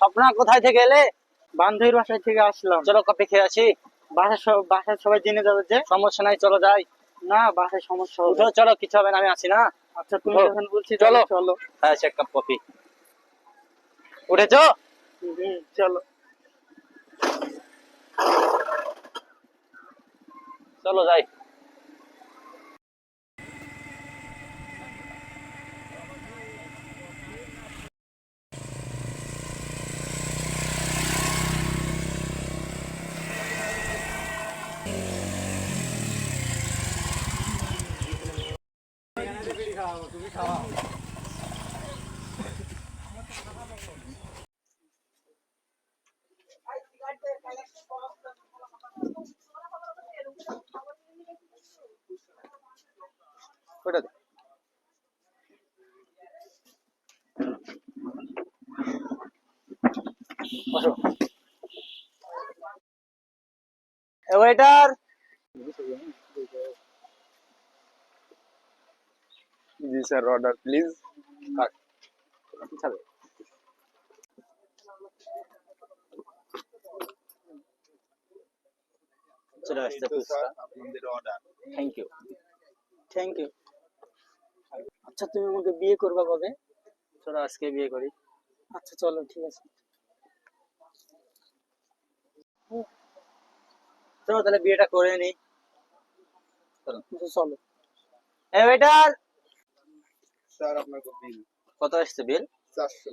স্বপ্না কোথায় থেকে এলে? বান্ধবীর বাসায় থেকে আসলাম। চলো কপি খেয়ে আছি বাসায় সব বাসায় সবাই জেনে যাবে যে সমস্যা নাই চলো যাই। না বাসায় সমস্যা হবে। চলো কিছু হবে না আমি আছি না? আচ্ছা তুমি যখন বলছি চলো। চলো। চলো। হ্যাঁ এক কাপ কফি। উঠেছো? হুম, চলো। চলো যাই। ওটা দে। জি স্যার অর্ডার প্লিজ চলে আসছে আপনাদের order thank you thank you আচ্ছা তুমি আমাকে বিয়ে করবা কবে? চলো আজকে বিয়ে করি। আচ্ছা চলো ঠিক আছে। চলো তাহলে বিয়েটা করে নি। আচ্ছা, চলো। এ ওয়েটার স্যার আপনার বিল কত আসছে বিল চারশো।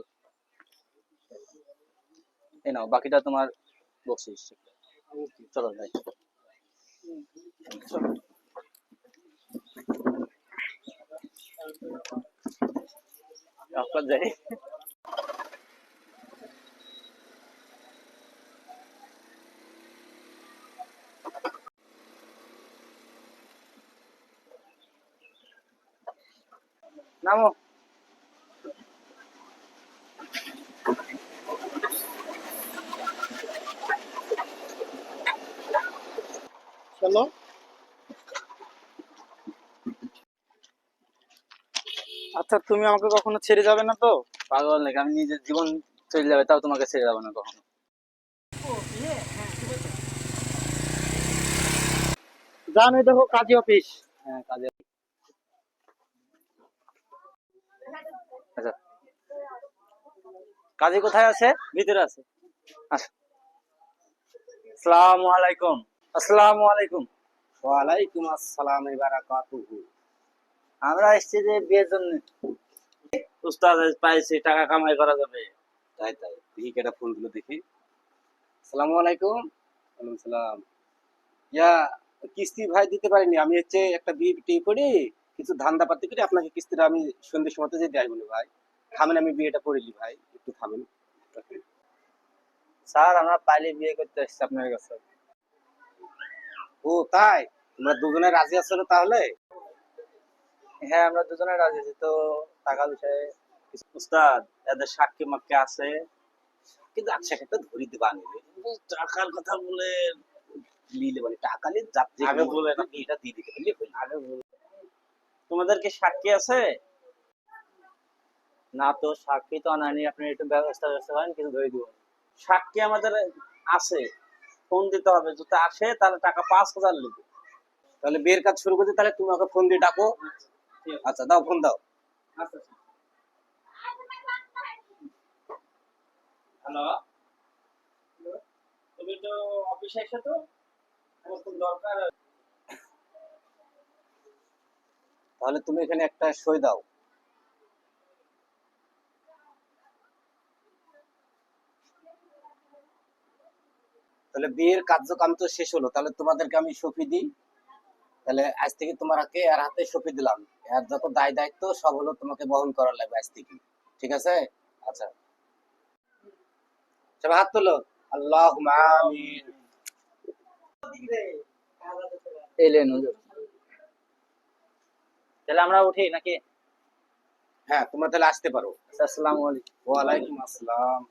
এই নাও বাকিটা তোমার বকশিস চলো ভাই চলো আপনার যাই। নামো। চলো। আচ্ছা তুমি আমাকে কখনো ছেড়ে যাবে না তো? পাগল নাকি? আমি নিজের জীবন চলে যাবে তাও তোমাকে ছেড়ে যাব না কখনো। জানোই দেখো কাজী অফিস। হ্যাঁ কাজে আচ্ছা। কাজী কোথায় আছে? ভিতরে আছে। আসো আসসালামু আলাইকুম। আসসালামু আলাইকুম। ওয়ালাইকুম আসসালাম বারাকাতুহু। আমরা এসেছি যে বিয়ের জন্য। উস্তাদ পাইছি টাকা কামাই করা যাবে। তাই তাই। দেখি কেটা ফোন দিল দেখি। আসসালামু আলাইকুম। ওয়ালাইকুম সালাম। ইয়া কিস্তি ভাই দিতে পারিনি। আমি হচ্ছে একটা বিয়ে টিয়ে করে। কিছু ধান্দা পাতি করে আপনাকে কিস্তিটা আমি সন্ধ্যের সময় যে দেয় বলে ভাই। থামেন আমি বিয়েটা করিলি ভাই একটু থামেন। স্যার আমরা পাইলে বিয়ে করতে এসেছি আপনার কাছে। ও তাই? তোমরা দুজনে রাজি আছো না তাহলে? হ্যাঁ আমরা দুজনে রাজি আছি তো টাকা বিষয়ে উস্তাদ এদের সাক্ষী মাক্ষী আছে? কিন্তু আচ্ছা একটা ধরি দিবা নিলে টাকার কথা বলে নিলে মানে টাকা নিয়ে যাত্রী আগে বলে না। এটা দিয়ে দিতে পারলে আগে বল তোমাদের কি সাক্ষী আছে? না তো সাক্ষী তো আনানি আপনি একটু ব্যবস্থা ব্যবস্থা করেন কিছু ধরে দিব। সাক্ষী আমাদের আছে। ফোন দিতে হবে। যদি আসে তাহলে টাকা পাঁচ হাজার নেবে। তাহলে বিয়ের কাজ শুরু করতে তাহলে তুমি আমাকে ফোন দিয়ে ডাকো। আচ্ছা দাও ফোন দাও। হ্যালো? তুমি তো অফিসে এসে তো? আমার খুব দরকার তাহলে তুমি এখানে একটা সই দাও। তাহলে বিয়ের কার্যক্রম তো শেষ হলো, তাহলে তোমাদেরকে আমি সফি দিই। তাহলে আজ থেকে তোমাকে আর হাতে সফি দিলাম। আর যত দায় দায়িত্ব, সব হলো তোমাকে বহন করার লাগবে আজ থেকে। ঠিক আছে? আচ্ছা। সব হাত তোলো। আল্লাহ এলেন হুজুর। তাহলে আমরা উঠি নাকি? হ্যাঁ তোমরা তাহলে আসতে পারো। আসসালামু আলাইকুম। ওয়ালাইকুম আসসালাম।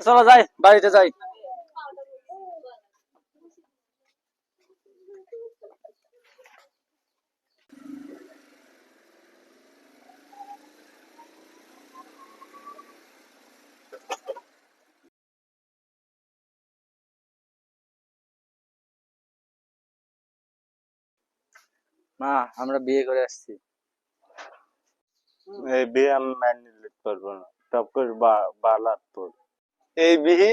চলো যাই বাড়িতে যাই। মা আমরা বিয়ে করে আসছি। এই বিয়ে আমি মাইনে নিতে পারব না। টপ করে বালা তোর। এই বিহি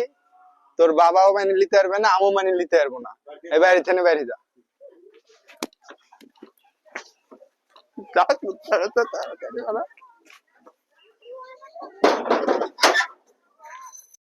তোর বাবাও মানে নিতে পারবে না আমিও মানে নিতে পারব না। এই বাইরে থেকে বাইরে যা। তাড়াতাড়ি, তাড়াতাড়ি।